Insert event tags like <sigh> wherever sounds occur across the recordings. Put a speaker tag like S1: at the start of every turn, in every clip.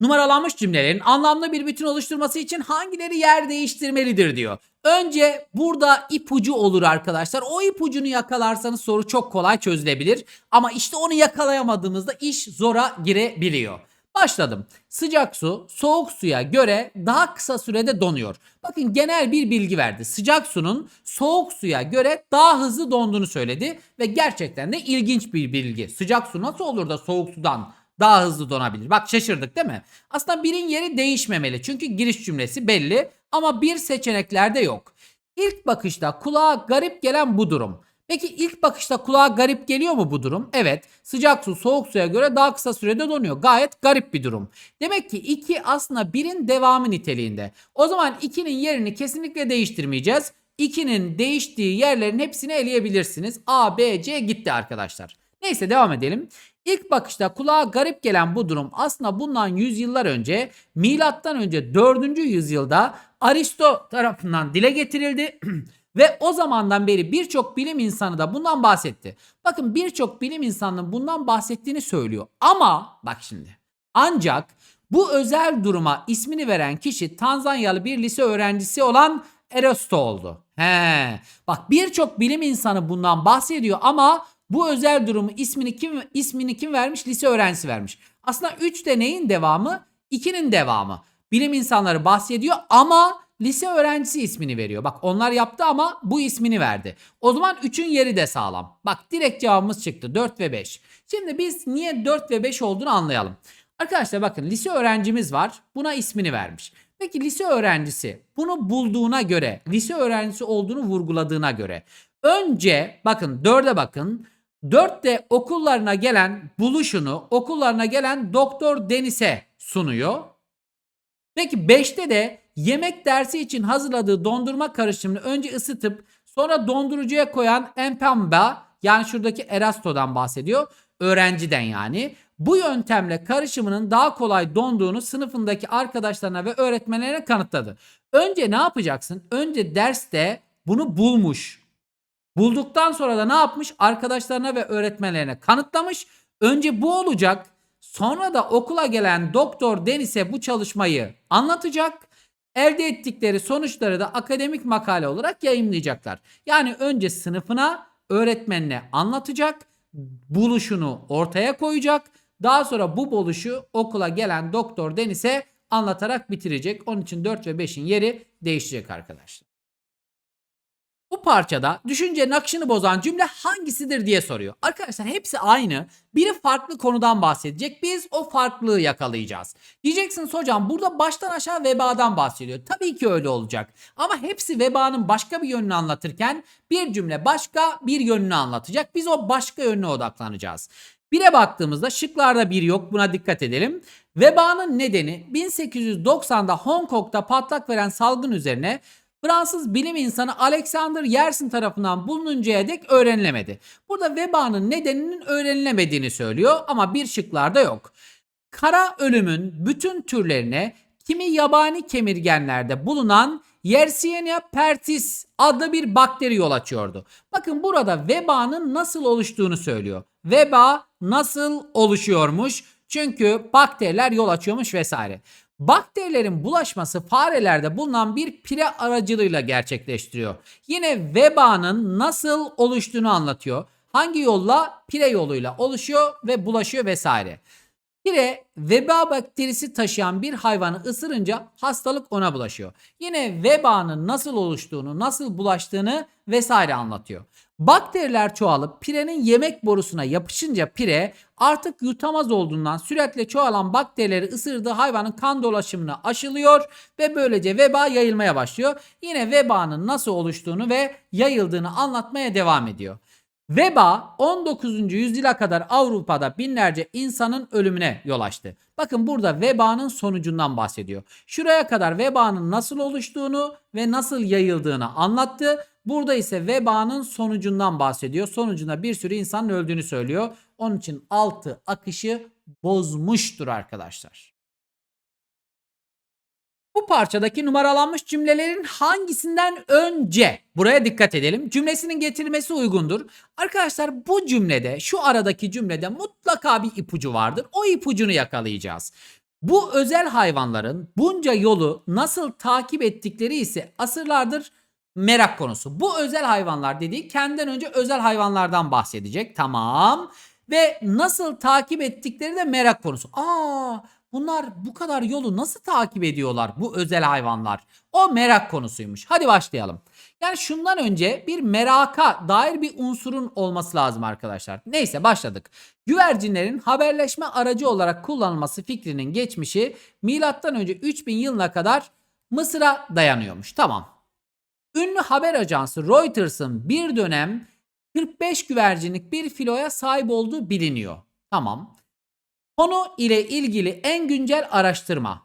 S1: Numaralanmış cümlelerin anlamlı bir bütün oluşturması için hangileri yer değiştirmelidir diyor. Önce burada ipucu olur arkadaşlar. O ipucunu yakalarsanız soru çok kolay çözülebilir. Ama işte onu yakalayamadığımızda iş zora girebiliyor. Başladım. Sıcak su soğuk suya göre daha kısa sürede donuyor. Bakın genel bir bilgi verdi. Sıcak sunun soğuk suya göre daha hızlı donduğunu söyledi ve gerçekten de ilginç bir bilgi. Sıcak su nasıl olur da soğuk sudan daha hızlı donabilir? Bak şaşırdık değil mi? Aslında birin yeri değişmemeli. Çünkü giriş cümlesi belli ama bir seçeneklerde yok. İlk bakışta kulağa garip gelen bu durum. Peki ilk bakışta kulağa garip geliyor mu bu durum? Evet. Sıcak su soğuk suya göre daha kısa sürede donuyor. Gayet garip bir durum. Demek ki 2 aslında 1'in devamı niteliğinde. O zaman 2'nin yerini kesinlikle değiştirmeyeceğiz. 2'nin değiştiği yerlerin hepsini eleyebilirsiniz. A, B, C gitti arkadaşlar. Neyse devam edelim. İlk bakışta kulağa garip gelen bu durum aslında bundan yüzyıllar önce milattan önce 4. yüzyılda Aristo tarafından dile getirildi. <clears throat> Ve o zamandan beri birçok bilim insanı da bundan bahsetti. Bakın birçok bilim insanının bundan bahsettiğini söylüyor. Ama bak şimdi. Ancak bu özel duruma ismini veren kişi Tanzanyalı bir lise öğrencisi olan Erasto oldu. He. Bak birçok bilim insanı bundan bahsediyor ama bu özel durumu ismini kim ismini kim vermiş? Lise öğrencisi vermiş. Aslında 3 de neyin devamı? 2'nin devamı. Bilim insanları bahsediyor ama lise öğrencisi ismini veriyor. Bak onlar yaptı ama bu ismini verdi. O zaman 3'ün yeri de sağlam. Bak direkt cevabımız çıktı 4 ve 5. Şimdi biz niye 4 ve 5 olduğunu anlayalım. Arkadaşlar bakın lise öğrencimiz var. Buna ismini vermiş. Peki lise öğrencisi bunu bulduğuna göre, lise öğrencisi olduğunu vurguladığına göre önce bakın 4'e bakın. 4'te okullarına gelen buluşunu okullarına gelen Doktor Deniz'e sunuyor. Peki 5'te de yemek dersi için hazırladığı dondurma karışımını önce ısıtıp sonra dondurucuya koyan Empamba yani şuradaki Erasto'dan bahsediyor. Öğrenciden yani. Bu yöntemle karışımının daha kolay donduğunu sınıfındaki arkadaşlarına ve öğretmenlerine kanıtladı. Önce ne yapacaksın? Önce derste bunu bulmuş. Bulduktan sonra da ne yapmış? Arkadaşlarına ve öğretmenlerine kanıtlamış. Önce bu olacak. Sonra da okula gelen Doktor Deniz'e bu çalışmayı anlatacak. Elde ettikleri sonuçları da akademik makale olarak yayımlayacaklar. Yani önce sınıfına, öğretmenine anlatacak, buluşunu ortaya koyacak. Daha sonra bu buluşu okula gelen Doktor Deniz'e anlatarak bitirecek. Onun için 4 ve 5'in yeri değişecek arkadaşlar. Bu parçada düşüncenin akışını bozan cümle hangisidir diye soruyor. Arkadaşlar hepsi aynı. Biri farklı konudan bahsedecek. Biz o farklılığı yakalayacağız. Diyeceksiniz hocam burada baştan aşağı vebadan bahsediyor. Tabii ki öyle olacak. Ama hepsi vebanın başka bir yönünü anlatırken bir cümle başka bir yönünü anlatacak. Biz o başka yönüne odaklanacağız. Bire baktığımızda şıklarda bir yok buna dikkat edelim. Vebanın nedeni 1890'da Hong Kong'da patlak veren salgın üzerine Fransız bilim insanı Alexander Yersin tarafından bulununcaya dek öğrenilemedi. Burada vebanın nedeninin öğrenilemediğini söylüyor ama bir şıklarda yok. Kara ölümün bütün türlerine kimi yabani kemirgenlerde bulunan Yersinia pertis adlı bir bakteri yol açıyordu. Bakın burada vebanın nasıl oluştuğunu söylüyor. Veba nasıl oluşuyormuş? Çünkü bakteriler yol açıyormuş vesaire. Bakterilerin bulaşması farelerde bulunan bir pire aracılığıyla gerçekleştiriyor. Yine vebanın nasıl oluştuğunu anlatıyor. Hangi yolla? Pire yoluyla oluşuyor ve bulaşıyor vesaire. Pire veba bakterisi taşıyan bir hayvanı ısırınca hastalık ona bulaşıyor. Yine vebanın nasıl oluştuğunu, nasıl bulaştığını vesaire anlatıyor. Bakteriler çoğalıp pirenin yemek borusuna yapışınca pire artık yutamaz olduğundan süratle çoğalan bakterileri ısırdığı hayvanın kan dolaşımını aşılıyor ve böylece veba yayılmaya başlıyor. Yine vebanın nasıl oluştuğunu ve yayıldığını anlatmaya devam ediyor. Veba 19. yüzyıla kadar Avrupa'da binlerce insanın ölümüne yol açtı. Bakın burada vebanın sonucundan bahsediyor. Şuraya kadar vebanın nasıl oluştuğunu ve nasıl yayıldığını anlattı. Burada ise vebanın sonucundan bahsediyor. Sonucunda bir sürü insanın öldüğünü söylüyor. Onun için altı akışı bozmuştur arkadaşlar. Bu parçadaki numaralanmış cümlelerin hangisinden önce buraya dikkat edelim. Cümlesinin getirilmesi uygundur. Arkadaşlar bu cümlede şu aradaki cümlede mutlaka bir ipucu vardır. O ipucunu yakalayacağız. Bu özel hayvanların bunca yolu nasıl takip ettikleri ise asırlardır merak konusu. Bu özel hayvanlar dediği kendinden önce özel hayvanlardan bahsedecek. Tamam. Ve nasıl takip ettikleri de merak konusu. Aa bunlar bu kadar yolu nasıl takip ediyorlar bu özel hayvanlar? O merak konusuymuş. Hadi başlayalım. Yani şundan önce bir meraka dair bir unsurun olması lazım arkadaşlar. Neyse başladık. Güvercinlerin haberleşme aracı olarak kullanılması fikrinin geçmişi milattan önce 3000 yılına kadar Mısır'a dayanıyormuş. Tamam. Ünlü haber ajansı Reuters'ın bir dönem 45 güvercinlik bir filoya sahip olduğu biliniyor. Tamam. Konu ile ilgili en güncel araştırma.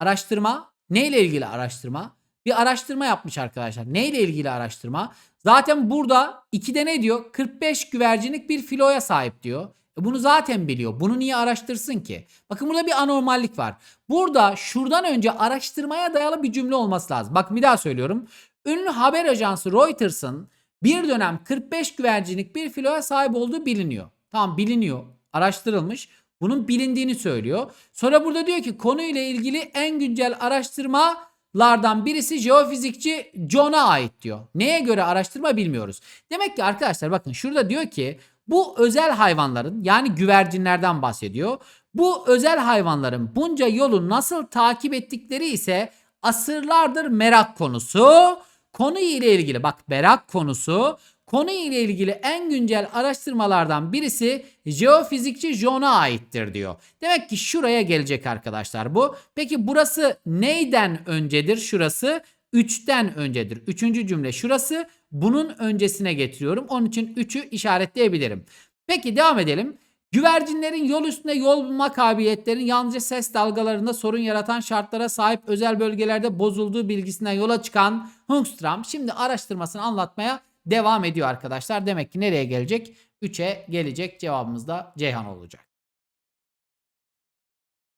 S1: Araştırma neyle ilgili araştırma? Bir araştırma yapmış arkadaşlar. Neyle ilgili araştırma? Zaten burada 2'de ne diyor? 45 güvercinlik bir filoya sahip diyor. E bunu zaten biliyor. Bunu niye araştırsın ki? Bakın burada bir anormallik var. Burada şuradan önce araştırmaya dayalı bir cümle olması lazım. Bakın bir daha söylüyorum. Ünlü haber ajansı Reuters'ın bir dönem 45 güvercinlik bir filoya sahip olduğu biliniyor. Tamam biliniyor. Araştırılmış. Bunun bilindiğini söylüyor. Sonra burada diyor ki konuyla ilgili en güncel araştırmalardan birisi jeofizikçi John'a ait diyor. Neye göre araştırma bilmiyoruz. Demek ki arkadaşlar bakın şurada diyor ki bu özel hayvanların yani güvercinlerden bahsediyor. Bu özel hayvanların bunca yolu nasıl takip ettikleri ise asırlardır merak konusu. Konu ile ilgili bak merak konusu Konu ile ilgili en güncel araştırmalardan birisi jeofizikçi John'a aittir diyor. Demek ki şuraya gelecek arkadaşlar bu. Peki burası neyden öncedir? Şurası 3'ten öncedir. Üçüncü cümle şurası. Bunun öncesine getiriyorum. Onun için 3'ü işaretleyebilirim. Peki devam edelim. Güvercinlerin yol üstünde yol bulma kabiliyetlerinin yalnızca ses dalgalarında sorun yaratan şartlara sahip özel bölgelerde bozulduğu bilgisinden yola çıkan Hungstram şimdi araştırmasını anlatmaya devam ediyor arkadaşlar. Demek ki nereye gelecek? 3'e gelecek cevabımız da Ceyhan olacak.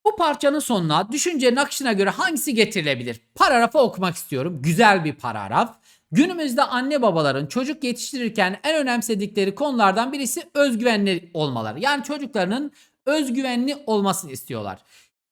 S1: Bu parçanın sonuna düşüncenin akışına göre hangisi getirilebilir? Paragrafı okumak istiyorum. Güzel bir paragraf. Günümüzde anne babaların çocuk yetiştirirken en önemsedikleri konulardan birisi özgüvenli olmaları. Yani çocuklarının özgüvenli olmasını istiyorlar.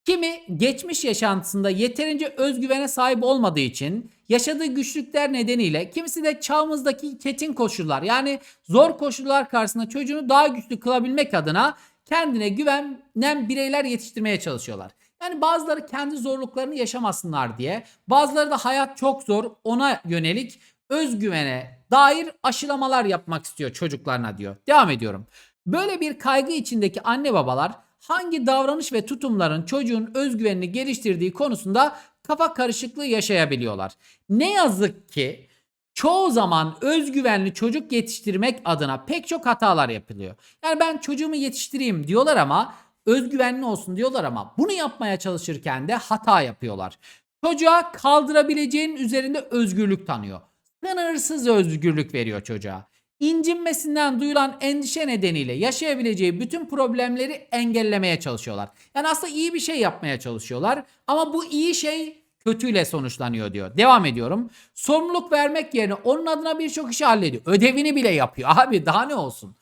S1: Kimi geçmiş yaşantısında yeterince özgüvene sahip olmadığı için yaşadığı güçlükler nedeniyle kimisi de çağımızdaki çetin koşullar yani zor koşullar karşısında çocuğunu daha güçlü kılabilmek adına kendine güvenen bireyler yetiştirmeye çalışıyorlar. Yani bazıları kendi zorluklarını yaşamasınlar diye, bazıları da hayat çok zor ona yönelik özgüvene dair aşılamalar yapmak istiyor çocuklarına diyor. Devam ediyorum. Böyle bir kaygı içindeki anne babalar hangi davranış ve tutumların çocuğun özgüvenini geliştirdiği konusunda kafa karışıklığı yaşayabiliyorlar. Ne yazık ki çoğu zaman özgüvenli çocuk yetiştirmek adına pek çok hatalar yapılıyor. Yani ben çocuğumu yetiştireyim diyorlar ama özgüvenli olsun diyorlar ama bunu yapmaya çalışırken de hata yapıyorlar. Çocuğa kaldırabileceğin üzerinde özgürlük tanıyor. Sınırsız özgürlük veriyor çocuğa incinmesinden duyulan endişe nedeniyle yaşayabileceği bütün problemleri engellemeye çalışıyorlar. Yani aslında iyi bir şey yapmaya çalışıyorlar ama bu iyi şey kötüyle sonuçlanıyor diyor. Devam ediyorum. Sorumluluk vermek yerine onun adına birçok işi hallediyor. Ödevini bile yapıyor. <laughs> Abi daha ne olsun?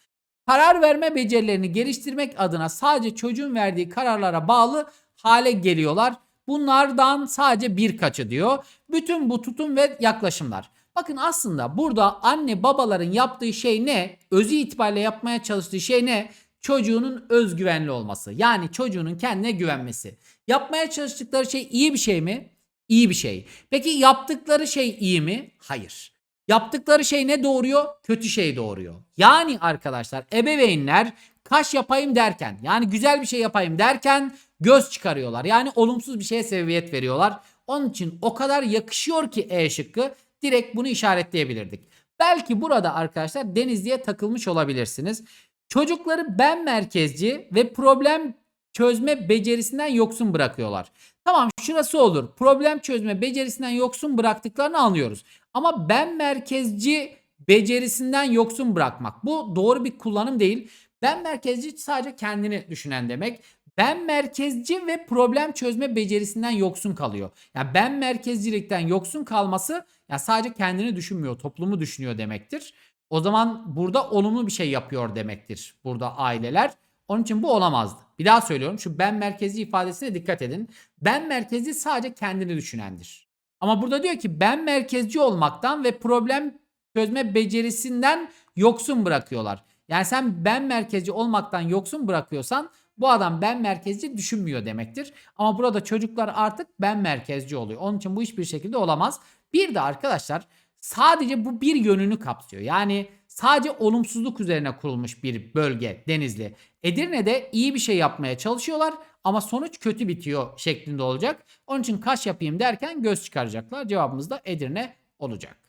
S1: Karar verme becerilerini geliştirmek adına sadece çocuğun verdiği kararlara bağlı hale geliyorlar. Bunlardan sadece birkaçı diyor. Bütün bu tutum ve yaklaşımlar. Bakın aslında burada anne babaların yaptığı şey ne? Özü itibariyle yapmaya çalıştığı şey ne? Çocuğunun özgüvenli olması. Yani çocuğunun kendine güvenmesi. Yapmaya çalıştıkları şey iyi bir şey mi? İyi bir şey. Peki yaptıkları şey iyi mi? Hayır. Yaptıkları şey ne doğuruyor? Kötü şey doğuruyor. Yani arkadaşlar ebeveynler kaş yapayım derken yani güzel bir şey yapayım derken göz çıkarıyorlar. Yani olumsuz bir şeye sebebiyet veriyorlar. Onun için o kadar yakışıyor ki E şıkkı direkt bunu işaretleyebilirdik. Belki burada arkadaşlar Denizli'ye takılmış olabilirsiniz. Çocukları ben merkezci ve problem çözme becerisinden yoksun bırakıyorlar. Tamam şurası olur. Problem çözme becerisinden yoksun bıraktıklarını anlıyoruz. Ama ben merkezci becerisinden yoksun bırakmak. Bu doğru bir kullanım değil. Ben merkezci sadece kendini düşünen demek ben merkezci ve problem çözme becerisinden yoksun kalıyor. Yani ben merkezcilikten yoksun kalması ya sadece kendini düşünmüyor, toplumu düşünüyor demektir. O zaman burada olumlu bir şey yapıyor demektir burada aileler. Onun için bu olamazdı. Bir daha söylüyorum şu ben merkezli ifadesine dikkat edin. Ben merkezli sadece kendini düşünendir. Ama burada diyor ki ben merkezci olmaktan ve problem çözme becerisinden yoksun bırakıyorlar. Yani sen ben merkezci olmaktan yoksun bırakıyorsan bu adam ben merkezci düşünmüyor demektir. Ama burada çocuklar artık ben merkezci oluyor. Onun için bu hiçbir şekilde olamaz. Bir de arkadaşlar sadece bu bir yönünü kapsıyor. Yani sadece olumsuzluk üzerine kurulmuş bir bölge Denizli. Edirne'de iyi bir şey yapmaya çalışıyorlar ama sonuç kötü bitiyor şeklinde olacak. Onun için kaş yapayım derken göz çıkaracaklar. Cevabımız da Edirne olacak.